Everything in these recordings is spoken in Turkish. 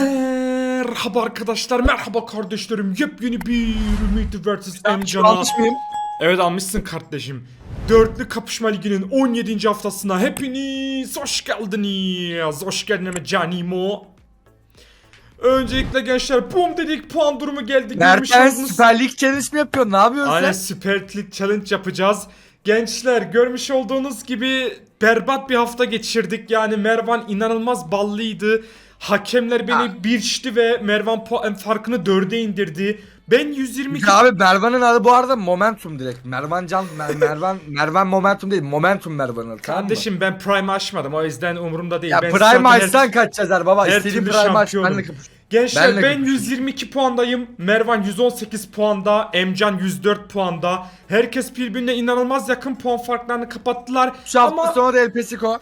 Merhaba arkadaşlar, merhaba kardeşlerim. Yepyeni bir Ümit vs. Emcan'a. almış mıyım? Evet almışsın kardeşim. Dörtlü Kapışma Ligi'nin 17. haftasına hepiniz hoş geldiniz. Hoş geldin Canimo. Öncelikle gençler bum dedik puan durumu geldi. Mertens Süper Lig challenge mi yapıyorsun? Ne yapıyorsun Aynen sen? Süper Lig Challenge yapacağız. Gençler görmüş olduğunuz gibi berbat bir hafta geçirdik. Yani Mervan inanılmaz ballıydı. Hakemler beni Ha. birçti ve Mervan puan farkını dörde indirdi. Ben 122 Ya abi Mervan'ın adı bu arada Momentum direkt. Mervan Can, Mer- Mervan, Mervan Momentum değil. Momentum Mervan'ın adı. tamam mı? Kardeşim ben Prime açmadım o yüzden umurumda değil. Ya ben Prime zaten her- açsan kaç yazar baba? her İstediğin Prime aç. kapış. Gençler ben kapışın. 122 puandayım. Mervan 118 puanda. Emcan 104 puanda. Herkes birbirine inanılmaz yakın puan farklarını kapattılar. Şu hafta Ama sonra da El Pesico.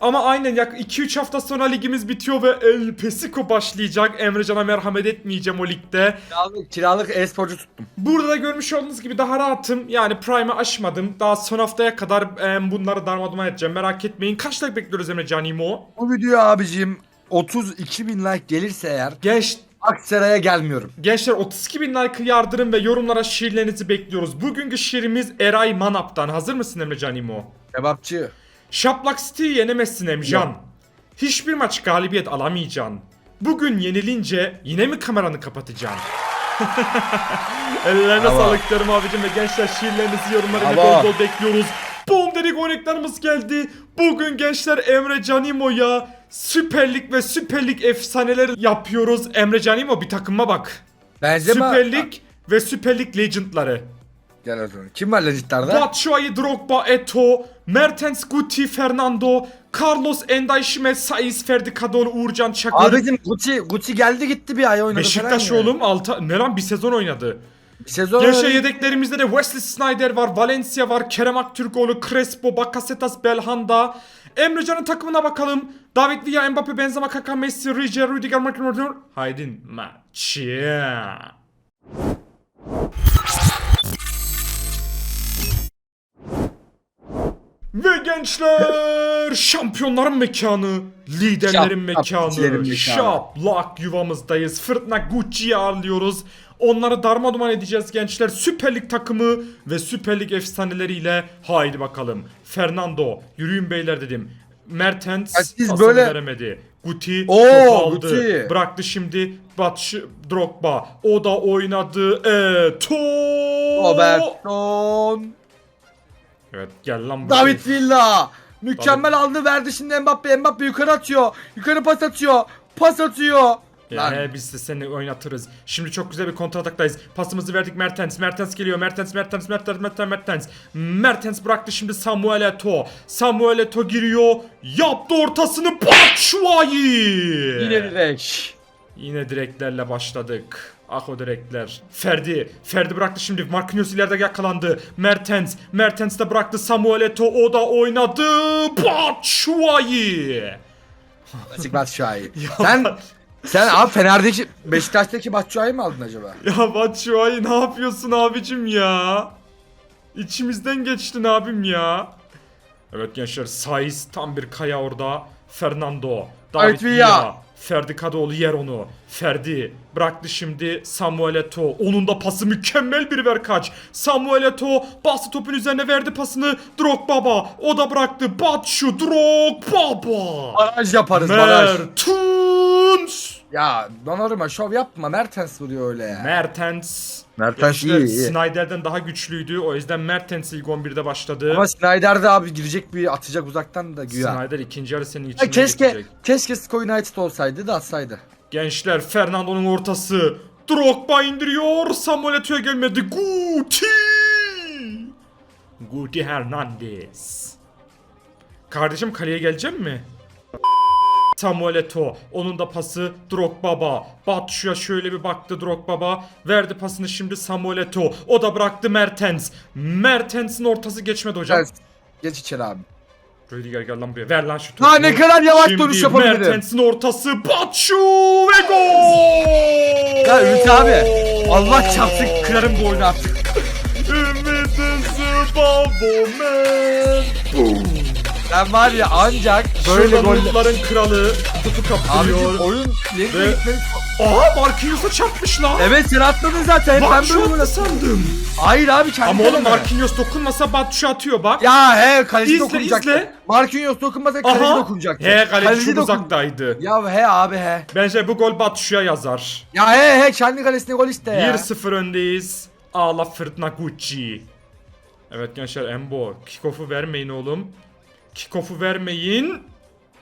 Ama aynen yak 2-3 hafta sonra ligimiz bitiyor ve El Pesico başlayacak. Emrecan'a merhamet etmeyeceğim o ligde. Kiralık, kiralık e-sporcu tuttum. Burada da görmüş olduğunuz gibi daha rahatım. Yani Prime'ı aşmadım. Daha son haftaya kadar e, bunları darmadağın edeceğim. Merak etmeyin. Kaç like bekliyoruz Emrecan İmo? Bu video abicim 32 bin like gelirse eğer Genç, Aksaray'a gelmiyorum. gençler 32 bin like yardırın ve yorumlara şiirlerinizi bekliyoruz. Bugünkü şiirimiz Eray Manap'tan. Hazır mısın Emrecan İmo? Kebapçı. Şaplak City'yi yenemezsin Emcan. Yok. Hiçbir maç galibiyet alamayacaksın. Bugün yenilince yine mi kameranı kapatacaksın? Ellerine Bravo. sağlık diyorum abicim ve gençler şiirlerinizi yorumlara Bravo. bol bol bekliyoruz. Boom dedik oynaklarımız geldi. Bugün gençler Emre Canimo'ya Süper Lig ve Süper Lig efsaneleri yapıyoruz. Emre Canimo bir takıma bak. Benzema. Süper Lig ve Süper Lig Legend'ları. Gel o zaman. Kim var Legitler'de? Batshuayi, Drogba, Eto, Mertens, Guti, Fernando, Carlos, Enday, Şimet, Saiz, Ferdi Kadıoğlu, Uğurcan Çakır. Abicim Gucci, Gucci geldi gitti bir ay oynadı Beşiktaş falan ya. oğlum alta, ne lan bir sezon oynadı. Bir sezon Gençler oynadı. yedeklerimizde de Wesley Snyder var, Valencia var, Kerem Aktürkoğlu, Crespo, Bakasetas, Belhanda. Emrecan'ın takımına bakalım. David Villa, Mbappe, Benzema, Kaka, Messi, Rüdiger, Rüdiger, Marquinhos, Haydin maçı. Ve gençler şampiyonların mekanı, liderlerin Şap- mekanı. şaplak yuvamızdayız. Fırtına Gucci'yi ağırlıyoruz. Onları darmaduman edeceğiz gençler. Süper Lig takımı ve Süper Lig efsaneleriyle haydi bakalım. Fernando, yürüyün beyler dedim. Mertens pasını böyle- veremedi. Guti Oo, aldı. Guti. Bıraktı şimdi Batş Drogba. O da oynadı. Eto. Robertson. Evet gel lan buraya. David Villa. Mükemmel aldı verdi şimdi Mbappe. Mbappe yukarı atıyor. Yukarı pas atıyor. Pas atıyor. Ya Lan. he, biz de seni oynatırız. Şimdi çok güzel bir kontrataktayız. Pasımızı verdik Mertens. Mertens geliyor. Mertens, Mertens, Mertens, Mertens, Mertens. Mertens bıraktı şimdi Samuel Eto'o. Samuel Eto'o giriyor. Yaptı ortasını Batshuayi. Yine direkt. Yine direklerle başladık. Ah o direkler. Ferdi. Ferdi bıraktı şimdi. Marquinhos ileride yakalandı. Mertens. Mertens de bıraktı Samuel Eto'o. O da oynadı. Batshuayi. Açık Batshuayi. Sen sen abi Fener'deki Beşiktaş'taki Batshuayi mi aldın acaba? Ya Batshuayi ne yapıyorsun abicim ya? İçimizden geçtin abim ya. Evet gençler Saiz tam bir kaya orada. Fernando. David Villa. Ferdi Kadıoğlu yer onu. Ferdi bıraktı şimdi Samuel Eto'o. Onun da pası mükemmel bir verkaç. Samuel Eto'o bastı topun üzerine verdi pasını. Drogbaba. O da bıraktı. Batshu Drogbaba. Baraj yaparız baraj. Mertens. Ya Donnarumma şov yapma Mertens vuruyor öyle ya. Mertens. Mertens iyi iyi. Snyder'den daha güçlüydü. O yüzden Mertens ilk 11'de başladı. Ama Snyder de abi girecek bir atacak uzaktan da güya. Snyder ikinci yarı senin Ya içine keşke geçecek. keşke Sko United olsaydı da atsaydı. Gençler Fernando'nun ortası. Drogba indiriyor. Samuel Eto'ya gelmedi. Guti. Guti Hernandez. Kardeşim kaleye gelecek mi? Samuel Eto'o. Onun da pası Drogbaba. Batshu'ya şöyle bir baktı Drogbaba. Verdi pasını şimdi Samuel Eto'o. O da bıraktı Mertens. Mertens'in ortası geçmedi hocam. Gel, geç içeri abi. Rüdiger gel lan buraya. Ver lan şu topu. Ha, ne kadar yavaş Şimdi dönüş yapabilirim. Mertens'in ortası. Batshu ve gol. Ya Ümit abi Allah çarpsın kırarım bu oyunu artık. Ümit Babo Ben var ya ancak böyle Şurada gol notların kralı Abicim kaptırıyor. oyun yeni Ve- gitmeni... Aa Marquinhos'a çarpmış lan. Evet sen atladın zaten. Ben Batshuayi böyle sandım. Hayır abi kendi Ama oğlum. Marquinhos dokunmasa Batshuayi atıyor bak. Ya he kaleci İzle, dokunacaktı. izle. Marquinhos dokunmasa kaleci Aha. dokunacaktı. He kaleci, çok dokun- uzaktaydı. Ya he abi he. Bence bu gol Batshuayi yazar. Ya he he kendi kalesine gol işte ya. 1-0 öndeyiz. Ağla Fırtına Gucci. Evet gençler Embo. Kickoff'u vermeyin oğlum. Kickoff'u vermeyin.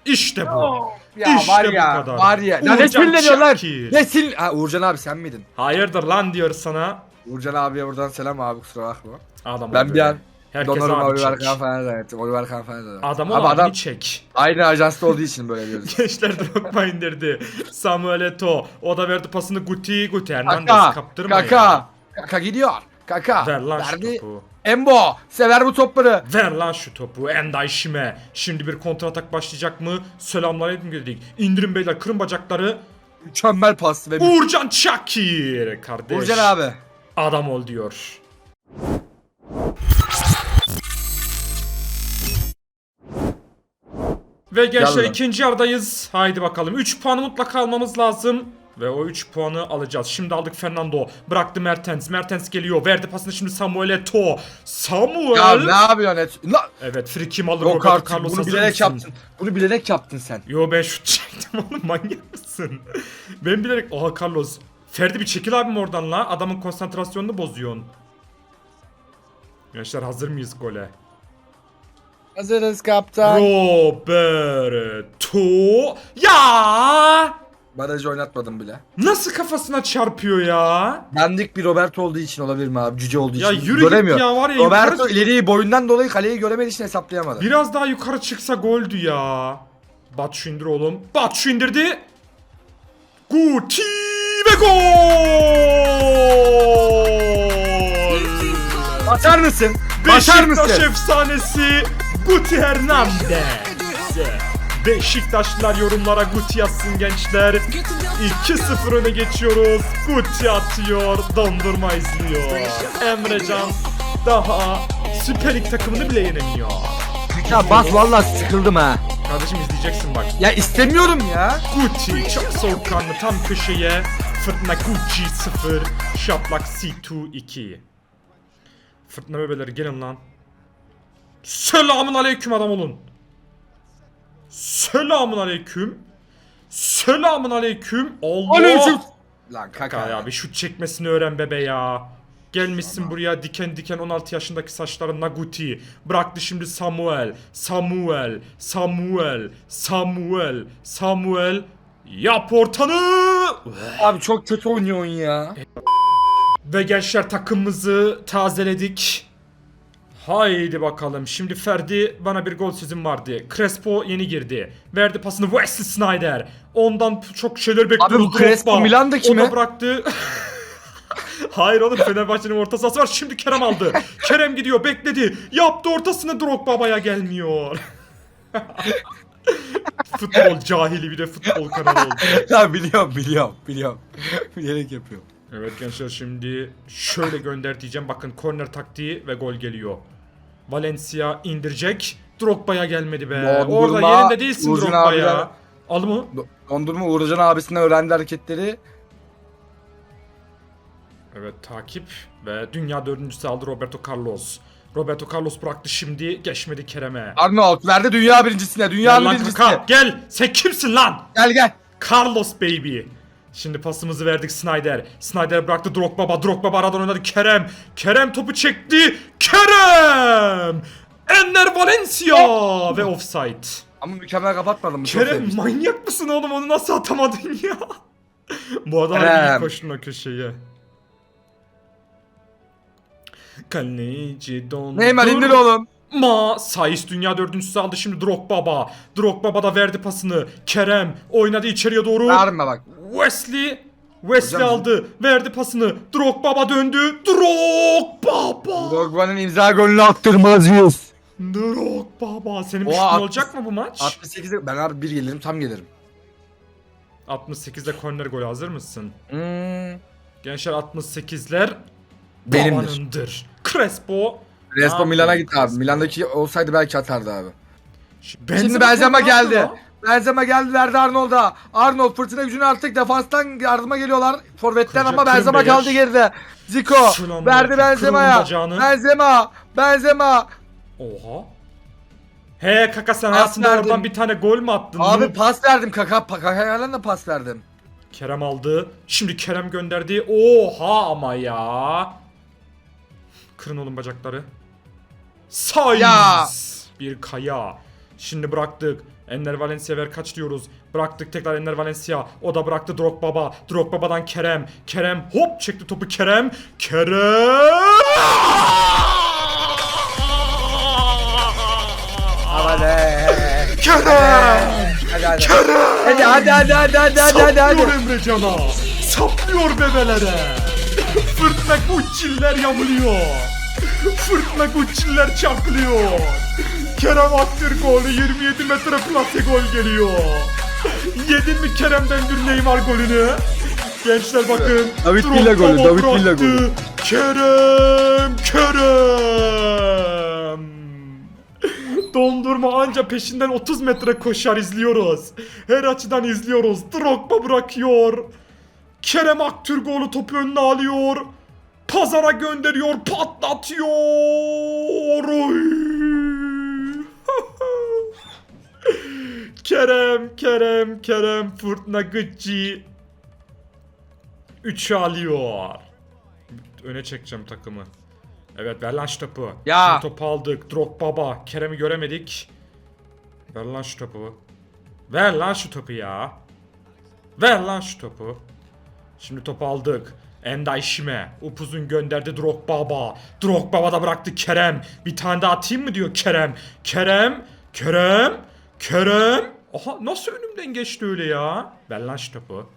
İşte bu. Ya İşte var bu ya kadar. var ya. Ya ne Uğurcan sinirleniyorlar? Ne sil... Ha Uğurcan abi sen miydin? Hayırdır lan diyor sana. Uğurcan abiye buradan selam abi kusura bakma. Adam Ben bir an Herkes Donnarumma abi Oliver çek. Kahn falan zannettim. Oliver Kahn falan zannettim. Adam Abi adam çek. aynı ajansta olduğu için böyle diyoruz. Gençler Drogba indirdi. Samuel Eto'o. O da verdi pasını Guti. Guti Hernandez Kaka. kaptırma ya. Kaka. Kaka gidiyor. Kaka. Ver lan şu Verdi. topu. Embo. Sever bu topları. Ver lan şu topu Enday Şime. Şimdi bir kontratak başlayacak mı? Selamünaleyküm dedik. İndirin beyler kırın bacakları. Mükemmel pas ve Uğurcan Çakir kardeş. Uğurcan abi. Adam ol diyor. Ve gençler ikinci yardayız. Haydi bakalım. 3 puanı mutlaka almamız lazım. Ve o 3 puanı alacağız. Şimdi aldık Fernando. Bıraktı Mertens. Mertens geliyor. Verdi pasını şimdi Samuel Eto'o. Samuel. Ya ne yapıyorsun et? La. Evet free kim alır Yok Roberto artık Carlos bunu hazır bilerek mısın? yaptın. Bunu bilerek yaptın sen. Yo ben şut çektim oğlum manyak mısın? ben bilerek aha Carlos. Ferdi bir çekil abim oradan la. Adamın konsantrasyonunu bozuyorsun. Gençler hazır mıyız gole? Hazırız kaptan. Roberto ya Barajı oynatmadım bile. nasıl kafasına çarpıyor ya? Bendik bir Roberto olduğu için olabilir mi abi? Cüce olduğu Ya için. yürü Göremiyor. git ya var ya Roberto yukarı- ileriyi boyundan dolayı kaleyi göremediği için hesaplayamadı. Biraz daha yukarı çıksa goldü ya. Batu indir oğlum. Batu indirdi. Guti ve gol! Basar mısın? Basar Beşiktaş mısın? efsanesi Guti Hernandez. Beşiktaşlılar yorumlara Guti yazsın gençler. 2-0 öne geçiyoruz. Guti atıyor, dondurma izliyor. Emrecan daha Süper Lig takımını bile yenemiyor. Ya bas vallahi sıkıldım ha. Kardeşim izleyeceksin bak. Ya istemiyorum ya. Gucci çok soğukkanlı tam köşeye. Fırtına Gucci 0. Şaplak C2 2. Fırtına bebeleri gelin lan. Selamun aleyküm adam olun. Selamun aleyküm. Selamun aleyküm. Allah. Aleyküm. Lan kaka Kaka ya bir şut çekmesini öğren bebe ya. Gelmişsin buraya diken diken 16 yaşındaki saçların Naguti. Bıraktı şimdi Samuel. Samuel. Samuel. Samuel. Samuel. Yap ortanı. Abi çok kötü oynuyorsun ya. Ve gençler takımımızı tazeledik. Haydi bakalım. Şimdi Ferdi bana bir gol sözüm vardı. Crespo yeni girdi. Verdi pasını Wesley Snyder. Ondan çok şeyler bekliyoruz. Abi bu Crespo Drogba. Milan'daki mi? bıraktı. Hayır oğlum Fenerbahçe'nin orta sahası var. Şimdi Kerem aldı. Kerem gidiyor bekledi. Yaptı ortasını Drogba'ya gelmiyor. futbol cahili bir de futbol kanalı oldu. ya biliyorum biliyorum biliyorum. Bilerek yapıyorum. Evet gençler şimdi şöyle gönder diyeceğim. Bakın korner taktiği ve gol geliyor. Valencia indirecek. Drogba'ya gelmedi be. Dondurma, Orada yerinde değilsin Uğurcan Drogba abiler- ya. Al mı? Do- Dondurma Uğurcan abisinden öğrendi hareketleri. Evet takip ve dünya dördüncüsü aldı Roberto Carlos. Roberto Carlos bıraktı şimdi geçmedi Kerem'e. Arnold verdi dünya birincisine. Dünyanın lan birincisine. kaka gel. Sen kimsin lan? Gel gel. Carlos baby. Şimdi pasımızı verdik Snyder. Snyder bıraktı Drogba. Drogba aradan oynadı Kerem. Kerem topu çekti. Kerem! Enner Valencia ve offside. Ama mükemmel kapatmadım. çok Kerem manyak mısın oğlum onu nasıl atamadın ya? Bu adam Kerem. iyi koştun o köşeye. Kaleci dondur. Neymar indir oğlum. Ma Sayıs dünya dördüncüsü aldı şimdi Drogba. Drogba da verdi pasını. Kerem oynadı içeriye doğru. Bağırma bak. Wesley Wesley Hocam- aldı. Verdi pasını. Drogba döndü. Drogba. Drogba'nın imza golünü attırmazız. Drogba. Senin bir Oha, şutun altmış- olacak mı bu maç? 68'de ben abi bir gelirim tam gelirim. 68'de korner golü hazır mısın? Hmm. Gençler 68'ler Benimdir. babanındır. Crespo. Respo Milan'a gitti abi. Milan'daki olsaydı belki atardı abi. Benzema Şimdi Benzema geldi. Benzema geldi verdi Arnold'a. Arnold fırtına gücünü arttık. Defanstan yardıma geliyorlar. Forvet'ten Kıracak, ama Benzema kaldı geride. Zico Şulan verdi Benzema'ya. Benzema. Benzema. Oha. He kaka sen Pas hayatında verdim. oradan bir tane gol mü attın? Abi Noob? pas verdim kaka. Kaka'ya da pas verdim. Kerem aldı. Şimdi Kerem gönderdi. Oha ama ya. Kırın oğlum bacakları. Sayız. Ya. Bir kaya. Şimdi bıraktık. Enner Valencia ver kaç diyoruz. Bıraktık tekrar Enner Valencia. O da bıraktı Drogbaba. Drogbaba'dan Kerem. Kerem hop çekti topu Kerem. Kerem. Kerem. Kerem. Hadi hadi hadi hadi hadi hadi hadi hadi. Saplıyor Emrecan'a. Saplıyor bebelere. Fırtına gucciller yamuluyor. Fırtına gucciller çaklıyor. Kerem Aktürkoğlu 27 metre plase gol geliyor. Yedin mi Kerem'den bir Neymar golünü? Gençler bakın. David Villa golü, David. Villa golü. Kerem, Kerem. Dondurma anca peşinden 30 metre koşar izliyoruz. Her açıdan izliyoruz. Drogba bırakıyor. Kerem Aktürkoğlu topu önüne alıyor. Pazara gönderiyor, patlatıyor. Kerem, Kerem, Kerem, Fırtına Gıcci. 3'ü alıyor. Öne çekeceğim takımı. Evet ver lan şu topu. Ya. Şimdi topu aldık. Drog baba. Kerem'i göremedik. Ver lan şu topu. Ver lan şu topu ya. Ver lan şu topu. Şimdi topu aldık. Enda işime. Upuzun gönderdi Drog baba. Drog baba da bıraktı Kerem. Bir tane daha atayım mı diyor Kerem. Kerem. Kerem. Kerem. Aha nasıl önümden geçti öyle ya. Ver topu.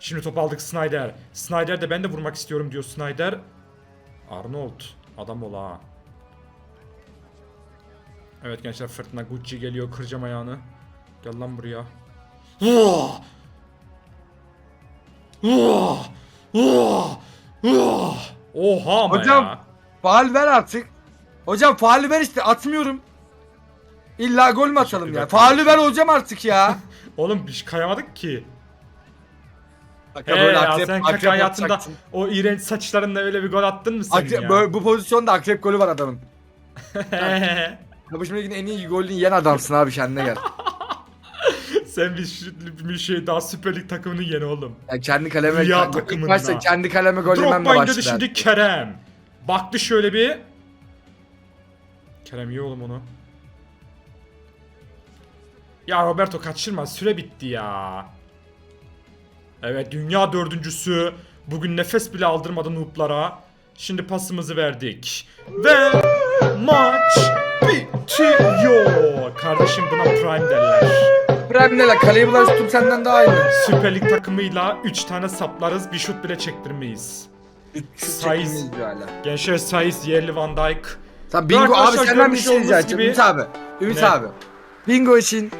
Şimdi topu aldık Snyder. Snyder de ben de vurmak istiyorum diyor Snyder. Arnold. Adam ol ha. Evet gençler fırtına Gucci geliyor kıracağım ayağını. Gel lan buraya. Vah! Vah! Oha ama Hocam. ya. Faal ver artık. Hocam faali ver işte atmıyorum. İlla gol mü atalım ya? Faali ver hocam artık ya. Oğlum şey kayamadık ki. Kaka He böyle ya akrep- sen akrep kaka hayatında o iğrenç saçlarınla öyle bir gol attın mı sen Akrep- ya? böyle- bu pozisyonda akrep golü var adamın. Kapışma ligin en iyi golünü yiyen adamsın abi kendine gel. sen bir, bir şey daha Süper Lig takımını yen oğlum. Ya kendi kaleme Rüya ilk takımından. başta kendi kaleme gol yememle Drogba indirdi başladı. şimdi Kerem. Baktı şöyle bir. Kerem iyi oğlum onu. Ya Roberto kaçırma süre bitti ya. Evet dünya dördüncüsü. Bugün nefes bile aldırmadı noob'lara. Şimdi pasımızı verdik. Ve maç bitiyor. Kardeşim buna prime derler. Prem ne la kaleyi tutum senden daha iyi. Süper Lig takımıyla 3 tane saplarız bir şut bile çektirmeyiz. Hala. Gençler Saiz, Yerli Van Dijk. Sen bingo abi Arkadaşlar senden bir görmüş şey rica olduğunuz edeceğim. gibi- Ümit abi. Ümit Ne? abi. Bingo için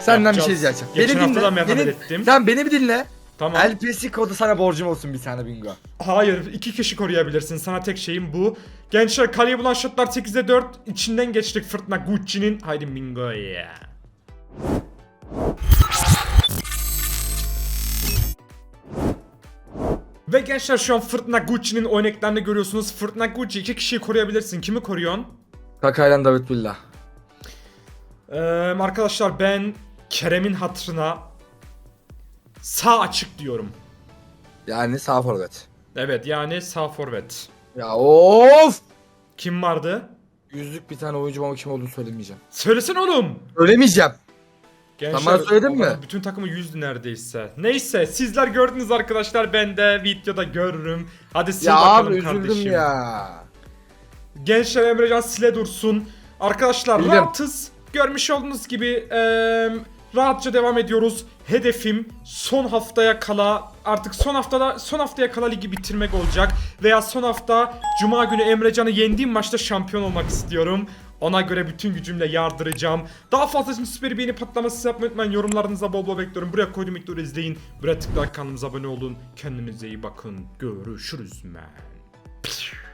senden bir şey Yapacağız. rica edeceğim. Geçen beni hafta da merhamet Beni, ettim. sen beni bir dinle. Tamam. El Pesico'da sana borcum olsun bir tane bingo. Hayır, iki kişi koruyabilirsin. Sana tek şeyim bu. Gençler kaleye bulan şutlar 8'e 4. İçinden geçtik fırtına Gucci'nin. Haydi bingo ya. Ve gençler şu an Fırtına Gucci'nin oynaklarını görüyorsunuz. Fırtına Gucci iki kişiyi koruyabilirsin. Kimi koruyorsun? Kakayla David Villa. Ee, arkadaşlar ben Kerem'in hatırına sağ açık diyorum. Yani sağ forvet. Evet yani sağ forvet. Ya of! Kim vardı? Yüzlük bir tane oyuncu ama kim olduğunu söylemeyeceğim. Söylesene oğlum. Söylemeyeceğim. Gençler, Sen bana söyledin mi? Bütün takımı yüzdü neredeyse. Neyse sizler gördünüz arkadaşlar ben de videoda görürüm. Hadi sil Ya bakalım abi üzüldüm kardeşim. ya. Gençler Emrecan sile dursun. Arkadaşlar Bildim. rahatız. Görmüş olduğunuz gibi eee, rahatça devam ediyoruz. Hedefim son haftaya kala artık son haftada son haftaya kala ligi bitirmek olacak veya son hafta cuma günü Emrecan'ı yendiğim maçta şampiyon olmak istiyorum. Ona göre bütün gücümle yardıracağım. Daha fazla için süper beğeni patlaması yapmayı unutmayın. Yorumlarınıza bol bol bekliyorum. Buraya koydum videoları izleyin. Buraya tıklayarak kanalımıza abone olun. Kendinize iyi bakın. Görüşürüz man.